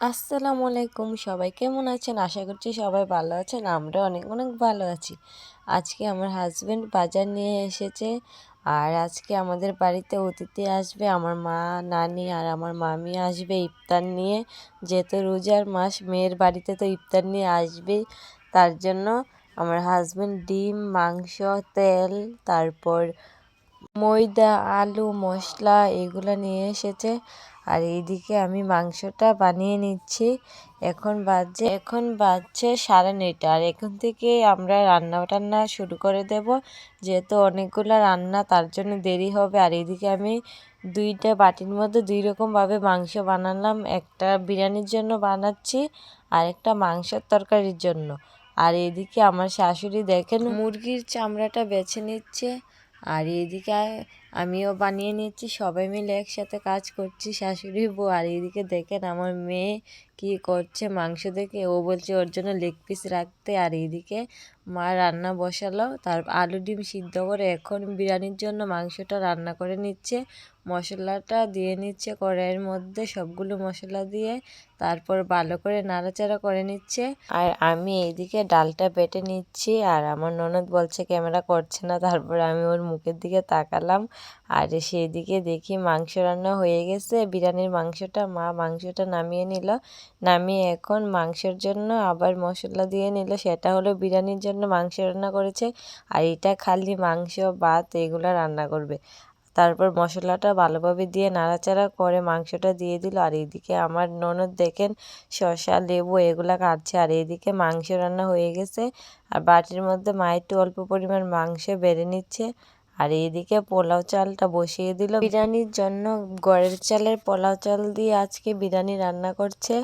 আসসালামু আলাইকুম, সবাই কেমন আছেন? আশা করছি সবাই ভালো আছেন আমরা অনেক অনেক ভালো আছি। আজকে আমার হাজব্যান্ড বাজার নিয়ে এসেছে আর আজকে আমাদের বাড়িতে অতিথি আসবে। আমার মা, নানি আর আমার মামি আসবে ইফতার নিয়ে। যেহেতু রোজার মাস, মেয়ের বাড়িতে তো ইফতার নিয়ে আসবেই। তার জন্য আমার হাজবেন্ড ডিম, মাংস, তেল, তারপর ময়দা, আলু, মশলা এগুলো নিয়ে এসেছে। আর এইদিকে আমি মাংসটা বানিয়ে নিচ্ছি। এখন বাজছে এখন বাজছে সাড়ে নয়টা। আর এখন থেকে আমরা রান্না টান্না শুরু করে দেব। যেহেতু অনেকগুলো রান্না, তার জন্য দেরি হবে। আর এইদিকে আমি দুইটা বাটির মধ্যে দুই রকমভাবে মাংস বানালাম। একটা বিরিয়ানির জন্য বানাচ্ছি, আর একটা মাংসের তরকারির জন্য। আর এদিকে আমার শাশুড়ি দেখেন, মুরগির চামড়াটা বেছে নিচ্ছে। আর এদিকে আমিও বানিয়ে নিচ্ছি, সবাই মিলে একসাথে কাজ করছি, শাশুড়ি বউ। আর এদিকে দেখেন আমার মেয়ে কি করছে, মাংস দেখে। ও বলছে ওর জন্য লেগ পিস রাখতে। আর এইদিকে মা রান্না বসালো। তার আলু ডিম সিদ্ধ করে এখন বিরিয়ানির জন্য মাংসটা রান্না করে নিচ্ছে। মশলাটা দিয়ে নিচ্ছে কড়াইয়ের মধ্যে সবগুলো মশলা দিয়ে। তারপর ভালো করে নাড়াচাড়া করে নিচ্ছে। আর আমি এইদিকে ডালটা বেটে নিচ্ছি। আর আমার ননদ বলছে, ক্যামেরা করছে না। তারপর আমি ওর মুখের দিকে তাকালাম। আর সেই দিকে দেখি মাংস রান্না হয়ে গেছে। বিরিয়ানির মাংসটা, মা মাংসটা নামিয়ে নিল। নামিয়ে এখন মাংসের জন্য আবার মশলা দিয়ে নিল। সেটা হলো বিরিয়ানির জন্য মাংস রান্না করেছে আর এটা খালি মাংস, ভাত এগুলো রান্না করবে। তারপর মশলাটা ভালোভাবে দিয়ে নাড়াচাড়া করে মাংসটা দিয়ে দিল। আর এইদিকে আমার ননদ দেখেন শসা, লেবু এগুলা কাটছে। আর এইদিকে মাংস রান্না হয়ে গেছে। আর বাটির মধ্যে মা একটু অল্প পরিমাণ মাংস বেড়ে নিচ্ছে। আর এইদিকে পোলাও চালটা বসিয়ে দিল। বিরিয়ানির জন্য গড়ের চালের পোলাও চাল দিয়ে আজকে বিরিয়ানি রান্না করছে।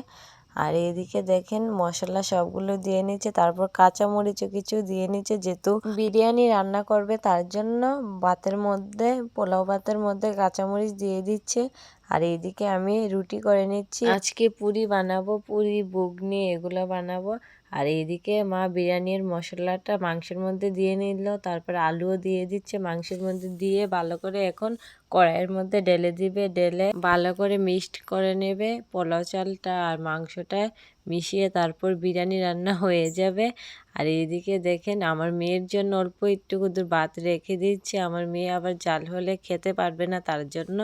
আর এদিকে দেখেন মশলা সবগুলো দিয়ে নিচ্ছে, তারপর কাঁচামরিচও কিছু দিয়ে নিচ্ছে। যেহেতু বিরিয়ানি রান্না করবে, তার জন্য ভাতের মধ্যে, পোলাও ভাতের মধ্যে কাঁচামরিচ দিয়ে দিচ্ছে। আর এইদিকে আমি রুটি করে নিচ্ছি। আজকে পুরি বানাবো, পুরি, বুগনি, এগুলো বানাবো। আর এইদিকে মা বিরিয়ানির মশলাটা মাংসের মধ্যে দিয়ে নিল, তারপর আলুও দিয়ে দিচ্ছে মাংসের মধ্যে দিয়ে ভালো করে এখন কড়াইয়ের মধ্যে ঢেলে দিবে, ঢেলে ভালো করে মিক্সড করে নেবে। পোলাও চালটা আর মাংসটা মিশিয়ে তারপর বিরিয়ানি রান্না হয়ে যাবে। আর এইদিকে দেখেন আমার মেয়ের জন্য অল্প একটু কুদুর ভাত রেখে দিচ্ছে। আমার মেয়ে আবার জাল হলে খেতে পারবে না তার জন্য।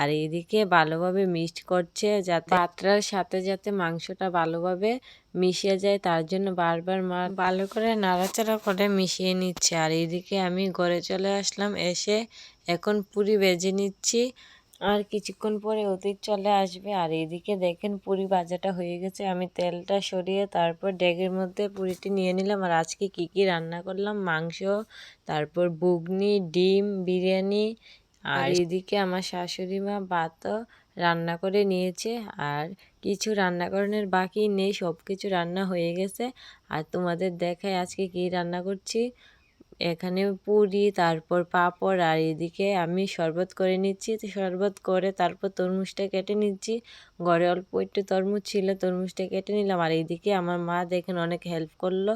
আর এইদিকে ভালোভাবে মিক্সড করছে যাতে ভাতটার সাথে যাতে মাংসটা ভালোভাবে মিশিয়ে যায়, তার জন্য বারবার মা ভালো করে নাড়াচাড়া করে মিশিয়ে নিচ্ছে। আর এইদিকে আমি ঘরে চলে আসলাম, এসে এখন পুরি বেজে নিচ্ছি। আর কিছুক্ষণ পরে অতীত চলে আসবে। আর এদিকে দেখেন পুরি ভাজাটা হয়ে গেছে। আমি তেলটা সরিয়ে তারপর ডেগের মধ্যে পুরিটি নিয়ে নিলাম। আর আজকে কি কি রান্না করলাম? মাংস তারপর বুগনি ডিম বিরিয়ানি আর এদিকে আমার শাশুড়ি মা ভাতও রান্না করে নিয়েছে। আর কিছু রান্না করানোর বাকি নেই সব কিছু রান্না হয়ে গেছে। আর তোমাদের দেখায় আজকে কি রান্না করছি। এখানে পুরি, তারপর পাঁপড় আর এদিকে আমি শরবত করে নিচ্ছি। তো শরবত করে তারপর তরমুজটা কেটে নিচ্ছি। ঘরে অল্প একটু তরমুজ ছিল, তরমুজটা কেটে নিলাম। আর এইদিকে আমার মা দেখেন অনেক হেল্প করল।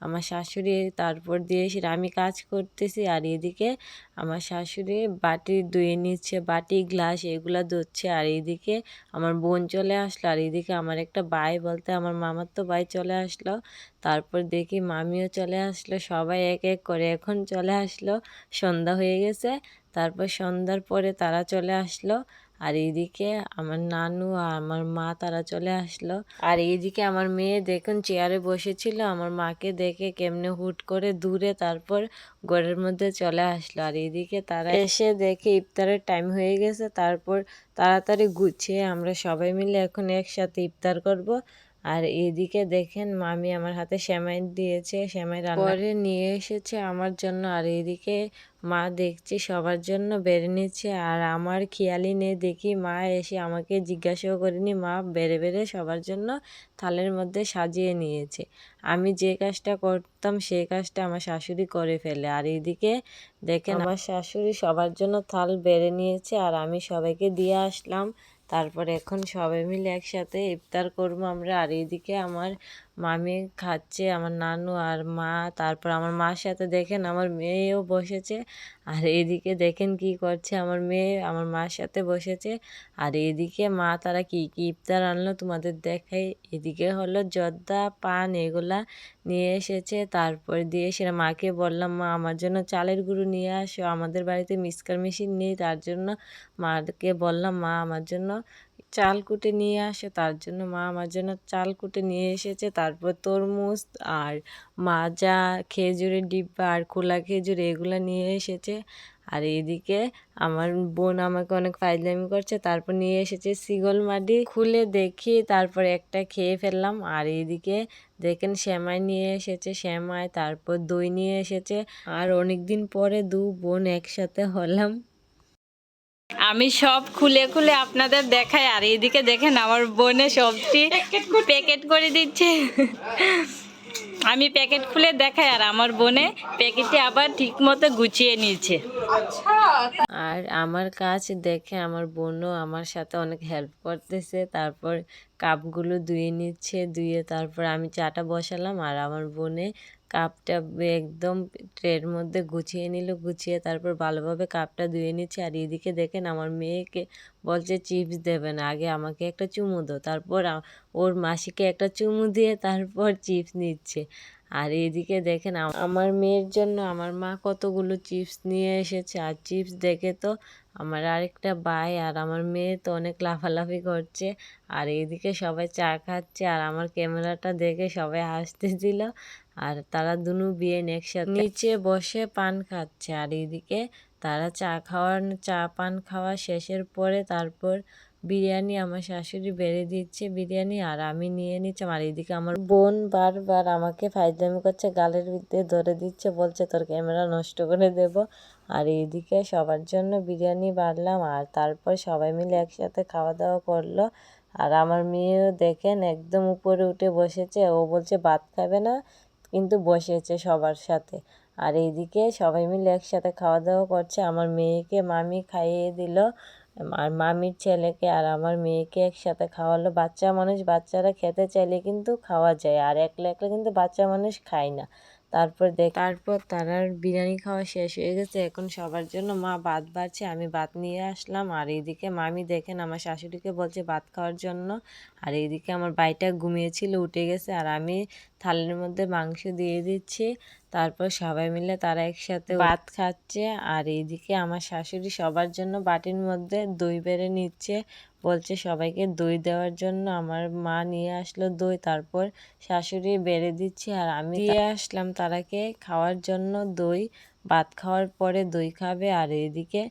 আমার শাশুড়ি তারপর দিয়ে এসে আমি কাজ করতেছি। আর এদিকে আমার শাশুড়ি বাটি ধুয়ে নিচ্ছে, বাটি, গ্লাস এগুলো ধুচ্ছে। আর এইদিকে আমার বোন চলে আসলো। আর এইদিকে আমার একটা ভাই বলতে আমার মামার তো ভাই চলে আসলো। তারপর দেখি মামিও চলে আসলো। সবাই এক এক করে এখন চলে আসলো। সন্ধ্যা হয়ে গেছে। তারপর সন্ধ্যার পরে তারা চলে আসলো। আর এইদিকে আমার নানু আর আমার মা, তারা চলে আসলো। আর এইদিকে আমার মেয়ে দেখুন চেয়ারে বসেছিল। আমার মাকে দেখে কেমনে হুট করে দূরে তারপর ঘরের মধ্যে চলে আসলো। আর এইদিকে তারা এসে দেখে ইফতারের টাইম হয়ে গেছে। তারপর তাড়াতাড়ি গুছিয়ে আমরা সবাই মিলে এখন একসাথে ইফতার করব। আর এদিকে দেখেন মামি আমার হাতে সেমাই দিয়েছে সেমাই রান্না করে নিয়ে এসেছে আমার জন্য। আর এদিকে মা দেখছি সবার জন্য বেড়ে নিচ্ছে। আর আমার খেয়ালই নেই দেখি মা এসে আমাকে জিজ্ঞাসাও করিনি। মা বেড়ে বেড়ে সবার জন্য থালের মধ্যে সাজিয়ে নিয়েছে। আমি যে কাজটা করতাম সেই কাজটা আমার শাশুড়ি করে ফেলে। আর এদিকে দেখেন আমার শাশুড়ি সবার জন্য থাল বেড়ে নিয়েছে। আর আমি সবাইকে দিয়ে আসলাম। তারপর এখন সবাই মিলে একসাথে ইফতার করব আমরা। আর এইদিকে আমার মামি খাচ্ছে, আমার নানু আর মা। তারপর আমার মার সাথে দেখেন আমার মেয়েও বসেছে। আর এদিকে দেখেন কি করছে আমার মেয়ে, আমার মার সাথে বসেছে। আর এদিকে মা, তারা কি কি ইফতার আনলো তোমাদের দেখাই। এদিকে হলো জর্দা, পান এগুলা নিয়ে এসেছে। তারপর দিয়ে সেটা মাকে বললাম, মা, আমার জন্য চালের গুঁড়ো নিয়ে আসো। আমাদের বাড়িতে মিক্সকার মেশিন নেই, তার জন্য মাকে বললাম, মা, আমার জন্য চাল কুটে নিয়ে আসে, তার জন্য মা আমার জন্য চাল কুটে নিয়ে এসেছে। তারপর তরমুজ আর মাজা, খেজুরের ডিব্বা আর খোলা খেজুর এগুলো নিয়ে এসেছে। আর এদিকে আমার বোন আমাকে অনেক ফাইজলামি করছে। তারপর নিয়ে এসেছে সিগল মাটি খুলে দেখি, তারপর একটা খেয়ে ফেললাম। আর এদিকে দেখেন শ্যামাই নিয়ে এসেছে, শ্যামাই তারপর দই নিয়ে এসেছে। আর অনেক দিন পরে দু বোন একসাথে হলাম। আমি সব খুলে খুলে আপনাদের দেখাই আর এইদিকে দেখেন আমার বোনে সবটি প্যাকেট করে দিচ্ছে। আমি প্যাকেট খুলে দেখাই আর আমার বোনে প্যাকেটে আবার ঠিক মতো গুছিয়ে নিয়েছে। আর আমার কাজ দেখে আমার বোনও আমার সাথে অনেক হেল্প করতেছে তারপর কাপগুলো ধুয়ে নিচ্ছে ধুয়ে তারপর আমি চাটা বসালাম আর আমার বোনে কাপটা একদম ট্রের মধ্যে গুছিয়ে নিল, গুছিয়ে তারপর ভালোভাবে কাপটা ধুয়ে নিচ্ছে। আর এদিকে দেখেন আমার মেয়েকে বলছে, চিপস দেবে না, আগে আমাকে একটা চুমু দাও। তারপর ওর মাসিকে একটা চুমু দিয়ে তারপর চিপস নিচ্ছে। আর এদিকে দেখেন আমার মেয়ের জন্য আমার মা কতগুলো চিপস নিয়ে এসেছে। আর চিপস দেখে তো আমার আরেকটা ভাই আর আমার মেয়ে তো অনেক লাফালাফি করছে। আর এইদিকে সবাই চা খাচ্ছে আর আমার ক্যামেরাটা দেখে সবাই হাসতে হাসতেছিল। আর তারা দুনু বিয়ে একসাথে নিচে বসে পান খাচ্ছে। আর এইদিকে তারা চা খাওয়ার, চা পান খাওয়া শেষের পরে তারপর বিরিয়ানি আমার শাশুড়ি বেড়ে দিচ্ছে, বিরিয়ানি আর আমি নিয়ে নিচ্ছি। আর এদিকে আমার বোন বারবার আমাকে ফাইজলামি করছে, গালের ভিতরে ধরে দিচ্ছে, বলছে তোর ক্যামেরা নষ্ট করে দেব। আর এইদিকে সবার জন্য বিরিয়ানি বাড়লাম আর তারপর সবাই মিলে একসাথে খাওয়া দাওয়া করল। আর আমার মেয়েও দেখেন একদম উপরে উঠে বসেছে, ও বলছে ভাত খাবে না, কিন্তু বসেছে সবার সাথে। আর এইদিকে সবাই মিলে একসাথে খাওয়া দাওয়া করছে, আমার মেয়েকে মামি খাইয়ে দিল। আর মামির ছেলেকে আর আমার মেয়েকে একসাথে খাওয়ালো। বাচ্চা মানুষ বাচ্চারা খেতে চাইলে কিন্তু খাওয়া যায়, আর একলা একলা কিন্তু বাচ্চা মানুষ খায় না। তারপর দেখ তারপর তারা বিরিয়ানি খাওয়া শেষ হয়ে গেছে। এখন সবার জন্য মা ভাত বাড়ছে, আমি ভাত নিয়ে আসলাম। আর এইদিকে মামি দেখেন, আমার শাশুড়িকে বলছে ভাত খাওয়ার জন্য। আর এইদিকে আমার বাইটা ঘুমিয়েছিল, উঠে গেছে। আর আমি থালের মধ্যে মাংস দিয়ে দিচ্ছি। তারপর সবাই মিলে তারা একসাথে ভাত খাচ্ছে। আর এইদিকে আমার শাশুড়ি সবার জন্য বাটির মধ্যে দই বেড়ে নিচ্ছে। বলছে সবাইকে দই দেওয়ার জন্য আমার মা নিয়ে আসলো দই। তারপর শাশুড়ি বেড়ে দিচ্ছে আর আমি নিয়ে আসলাম তারাকে খাওয়ার জন্য দই। ভাত খাওয়ার পরে দই খাবে। আর এইদিকে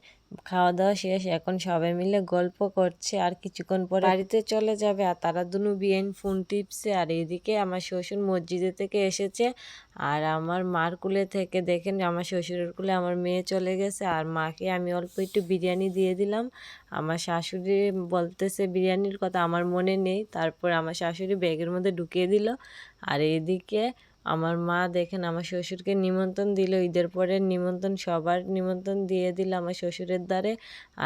খাওয়া দাওয়া শেষ, এখন সবাই মিলে গল্প করছে, আর কিছুক্ষণ পরে বাড়িতে চলে যাবে। আর তারা দুনু বিয়েন ফোন টিপছে আর এইদিকে আমার শ্বশুর মসজিদে থেকে এসেছে। আর আমার মার কুলে থেকে দেখেন, আমার শ্বশুরের কুলে আমার মেয়ে চলে গেছে। আর মাকে আমি অল্প একটু বিরিয়ানি দিয়ে দিলাম। আমার শাশুড়ি বলতেছে, বিরিয়ানির কথা আমার মনে নেই। তারপর আমার শাশুড়ি ব্যাগের মধ্যে ঢুকিয়ে দিল। আর এইদিকে আমার মা দেখেন আমার শ্বশুরকে নিমন্ত্রণ দিল ঈদের পরে নিমন্ত্রণ সবার নিমন্ত্রণ দিয়ে দিল আমার শ্বশুরের দ্বারে।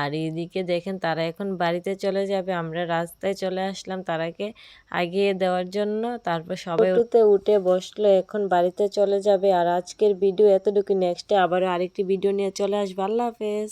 আর এইদিকে দেখেন তারা এখন বাড়িতে চলে যাবে আমরা রাস্তায় চলে আসলাম তারাকে আগিয়ে দেওয়ার জন্য। তারপর সবাই উঠতে উঠে বসল এখন বাড়িতে চলে যাবে। আর আজকের ভিডিও এতটুকু নেক্সটে আবারও আরেকটি ভিডিও নিয়ে চলে আসব। আল্লাহ হাফেজ।